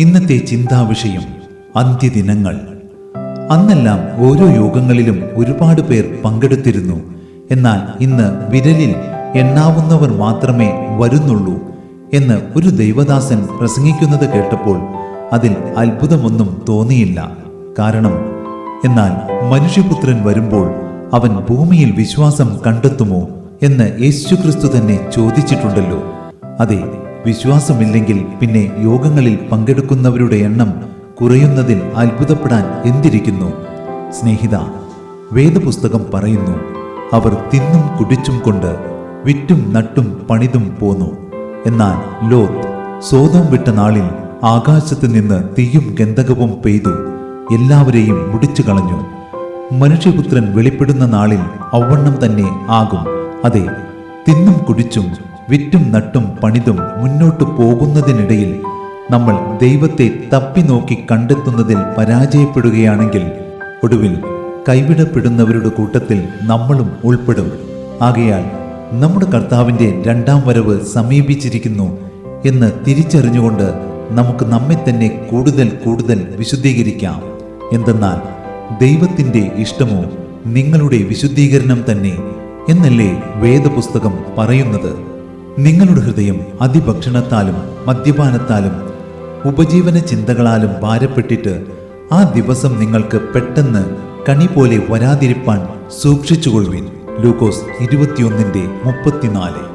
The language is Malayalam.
ഇന്നത്തെ ചിന്താവിഷയം അന്ത്യദിനങ്ങൾ. അന്നെല്ലാം ഓരോ യോഗങ്ങളിലും ഒരുപാട് പേർ പങ്കെടുത്തിരുന്നു. എന്നാൽ ഇന്ന് വിരലിൽ എണ്ണാവുന്നവർ മാത്രമേ വരുന്നുള്ളൂ എന്ന് ഒരു ദൈവദാസൻ പ്രസംഗിക്കുന്നത് കേട്ടപ്പോൾ അതിൽ അത്ഭുതമൊന്നും തോന്നിയില്ല. കാരണം എന്നാൽ മനുഷ്യപുത്രൻ വരുമ്പോൾ അവൻ ഭൂമിയിൽ വിശ്വാസം കണ്ടെത്തുമോ എന്ന് യേശുക്രിസ്തു തന്നെ ചോദിച്ചിട്ടുണ്ടല്ലോ. അതെ വിശ്വാസമില്ലെങ്കിൽ പിന്നെ യോഗങ്ങളിൽ പങ്കെടുക്കുന്നവരുടെ എണ്ണം കുറയുന്നതിൽ അത്ഭുതപ്പെടാൻ എന്തിരിക്കുന്നു? സ്നേഹിത വേദപുസ്തകം പറയുന്നു അവർ തിന്നും കുടിച്ചും കൊണ്ട് വിറ്റും നട്ടും പണിതും പോന്നു. എന്നാൽ ലോത്ത് സോതം വിട്ട നാളിൽ ആകാശത്ത് നിന്ന് തീയും ഗന്ധകവും പെയ്തു എല്ലാവരെയും മുടിച്ചു കളഞ്ഞു. മനുഷ്യപുത്രൻ വെളിപ്പെടുന്ന നാളിൽ ഔവണ്ണം തന്നെ ആകും. അതെ തിന്നും കുടിച്ചും വിറ്റും നട്ടും പണിതും മുന്നോട്ടു പോകുന്നതിനിടയിൽ നമ്മൾ ദൈവത്തെ തപ്പി നോക്കി കണ്ടെത്തുന്നതിൽ പരാജയപ്പെടുകയാണെങ്കിൽ ഒടുവിൽ കൈവിടപ്പെടുന്നവരുടെ കൂട്ടത്തിൽ നമ്മളും ഉൾപ്പെടും. ആകയാൽ നമ്മുടെ കർത്താവിന്റെ രണ്ടാം വരവ് സമീപിച്ചിരിക്കുന്നു എന്ന് തിരിച്ചറിഞ്ഞുകൊണ്ട് നമുക്ക് നമ്മെ തന്നെ കൂടുതൽ കൂടുതൽ വിശുദ്ധീകരിക്കാം. എന്തെന്നാൽ ദൈവത്തിന്റെ ഇഷ്ടമോ നിങ്ങളുടെ വിശുദ്ധീകരണം തന്നെ എന്നല്ലേ വേദപുസ്തകം പറയുന്നത്? നിങ്ങളുടെ ഹൃദയം അതിഭക്ഷണത്താലും മദ്യപാനത്താലും ഉപജീവന ചിന്തകളാലും ഭാരപ്പെട്ടിട്ട് ആ ദിവസം നിങ്ങൾക്ക് പെട്ടെന്ന് കണി പോലെ വരാതിരിപ്പാൻ സൂക്ഷിച്ചുകൊള്ളുവിൻ. ലൂക്കോസ് ഇരുപത്തിയൊന്നിന്റെ മുപ്പത്തിനാല്.